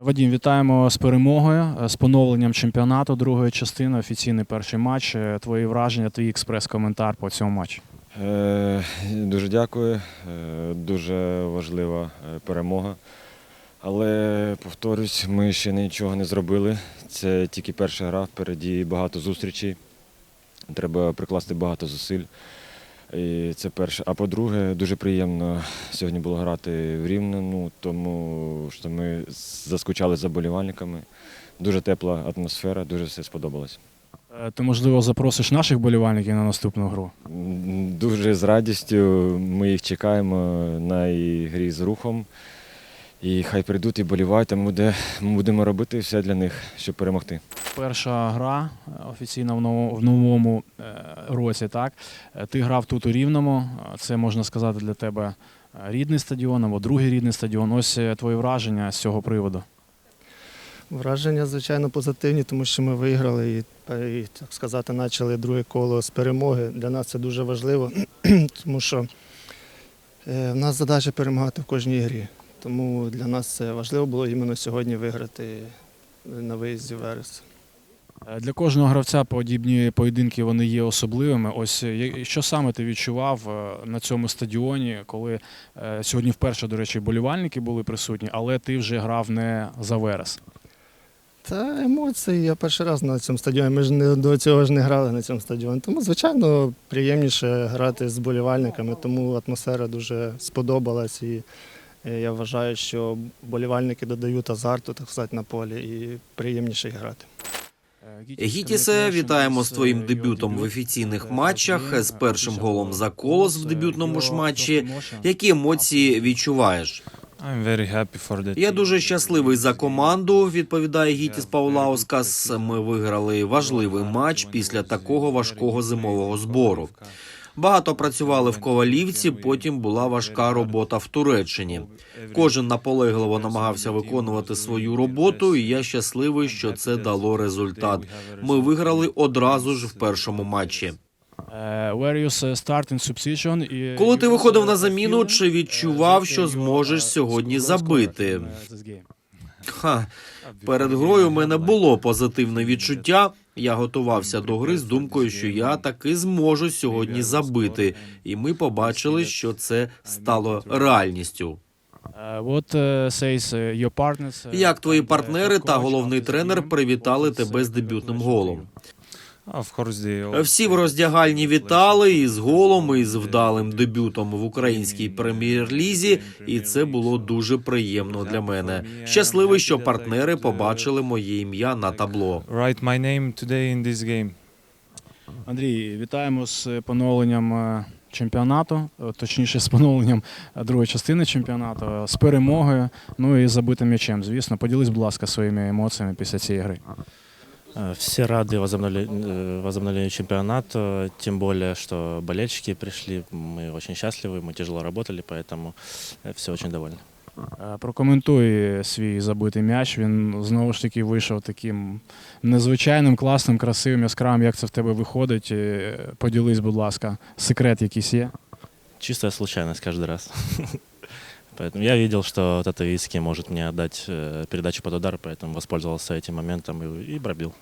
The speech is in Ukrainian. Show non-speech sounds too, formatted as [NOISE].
Вадім, вітаємо з перемогою, е, з поновленням чемпіонату другої частини, офіційний перший матч. Е, Твої враження, твій експрес-коментар по цьому матчу. Е, Дуже дякую. Дуже важлива перемога. Але повторюсь, ми ще нічого не зробили. Це тільки перша гра, впереді багато зустрічей. Треба прикласти багато зусиль. І це перше. А по-друге, дуже приємно сьогодні було грати в Рівному, тому що ми заскучали за болівальниками. Дуже тепла атмосфера, дуже все сподобалось. Е, Ти, можливо, запросиш наших болівальників на наступну гру. Дуже з радістю. Ми їх чекаємо на грі з рухом. І хай прийдуть і болівають, а ми будемо робити все для них, щоб перемогти. Перша гра е, офіційно в новому, е, році. Так Е, ти грав тут у Рівному. Це можна сказати для тебе рідний стадіон або другий рідний стадіон. Ось твої враження з цього приводу. Враження, звичайно, позитивні, тому що ми виграли і, і так сказати, почали друге коло з перемоги. Для нас це дуже важливо, [CLEARS THROAT] тому що в нас задача перемагати в кожній грі. Тому для нас це важливо було іменно сьогодні виграти на виїзді Верес. Е, Для кожного гравця подібні поєдинки вони є особливими. Ось е, що саме ти відчував е, на цьому стадіоні, коли сьогодні вперше, до речі, болівальники були присутні, але ти вже грав не за Верес. Та емоції, я перший раз на цьому стадіоні. Ми ж не до цього ж не грали на цьому стадіоні. Тому, звичайно, приємніше грати з болівальниками, тому атмосфера дуже сподобалась. І я вважаю, що болівальники додають азарту, так сказати, на полі, і приємніше грати. Гітісе, вітаємо з твоїм дебютом в офіційних матчах, з першим голом за колос в дебютному ж матчі. Які емоції відчуваєш? Я дуже щасливий за команду. Відповідає Гітіс Паулаускас. Ми виграли важливий матч після такого важкого зимового збору. Багато працювали в Ковалівці. Потім була важка робота в Туреччині. Кожен наполегливо намагався виконувати свою роботу, і я щасливий, що це дало результат. Ми виграли одразу ж в першому матчі. Коли ти виходив на заміну, чи відчував, що зможеш сьогодні забити? Ха, перед грою в мене було позитивне відчуття. Я готувався до гри з думкою, що я таки зможу сьогодні забити, і ми побачили, що це стало реальністю. Е, е, е, Як твої партнери та головний тренер привітали тебе з дебютним голом? Всі в роздягальні вітали із голом і з вдалим дебютом в українській прем'єр-лізі, і це було дуже приємно для мене. Щасливий, що партнери побачили моє ім'я на табло. Андрій, вітаємо з поновленням е, чемпіонату, е, точніше, з поновленням е, другої частини чемпіонату, е, з перемогою, ну і забитим м'ячем. Звісно, поділись, будь ласка, своїми емоціями після цієї гри. Э, Все рады возобновля- э, возобновлению чемпионата, тем более, что болельщики пришли. Мы очень счастливы, мы тяжело работали, поэтому все очень довольны. Е, Прокоментуй свій забитий м'яч. Він знову ж таки вийшов таким незвичайним, класним, красивим, яскравим. Як це в тебе виходить? Е, Поділись, будь ласка, секрет якийсь є. Чистая случайность каждый раз. [LAUGHS] Поэтому я видел, что Татовицкий может мне отдать э, передачу под удар, поэтому воспользовался этим моментом и, и пробил.